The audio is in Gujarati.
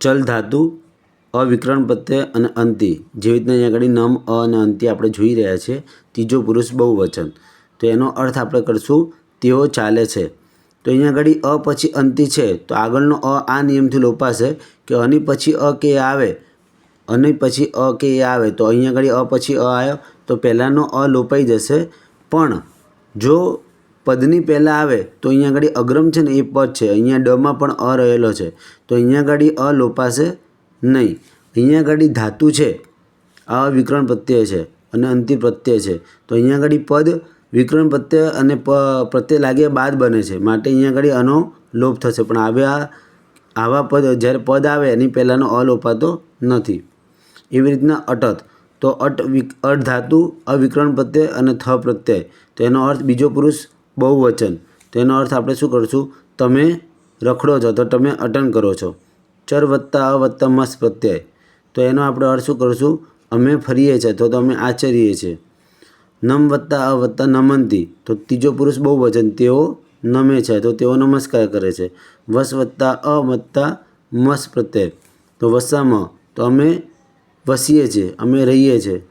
ચલ ધાતુ, અવિકરણ પ્રત્યય અને અંતિ. જેવી રીતના અહીંયા આગળ નમ, અ અને અંતિ આપણે જોઈ રહ્યા છીએ. ત્રીજો પુરુષ બહુવચન. તો એનો અર્થ આપણે કરશું, તેઓ ચાલે છે. તો અહીંયા આગળ અ પછી અંતિ છે. તો આગળનો અ આ નિયમથી લોપાશે કે અની પછી અ કે આવે. અને પછી અ કે આવે. તો અહીંયા આગળ અ પછી અ આવ્યો. તો પહેલાંનો અ લોપાઈ જશે. પણ જો પદની પહેલાં આવે, તો અહીંયા આગળ અગ્રમ છે ને એ પદ છે. અહીંયા ડમાં પણ અ રહેલો છે. તો અહીંયા આગળ અ લોપાશે નહીં. અહીંયા આગળ ધાતુ છે. આ વિકરણ પ્રત્યય છે અને અંતિમ પ્રત્યય છે. તો અહીંયા આગળ પદ, વિકરણ પ્રત્યય અને પ, પ્રત્યય લાગ્યા બાદ બને છે. માટે અહીંયા આગળ આનો લોપ થશે. પણ આવ્યા આવા પદ, જ્યારે પદ આવે, એની પહેલાંનો અ લોપાતો નથી. એવી રીતના અટત. તો અટ વિક, અટ ધાતુ, અવિકરણ પ્રત્યય અને થ પ્રત્યય. તો એનો અર્થ બીજો પુરુષ બહુવચન. તો એનો અર્થ આપણે શું કરીશું? તમે રખડો છો, તો તમે અટન કરો છો. ચર વત્તા અ વત્તા મસ પ્રત્યય. તો એનો આપણે અર્થ શું કરીશું? અમે ફરીએ છીએ તો અમે આચરીએ છીએ. નમ વત્તા અ વત્તા નમંતી. તો ત્રીજો પુરુષ બહુવચન, તેઓ નમે છે, તો તેઓ નમસ્કાર કરે છે. વસ વત્તા અ વત્તા મસ પ્રત્યય. તો વસામાં, તો અમે વસીએ છીએ, અમે રહીએ છીએ.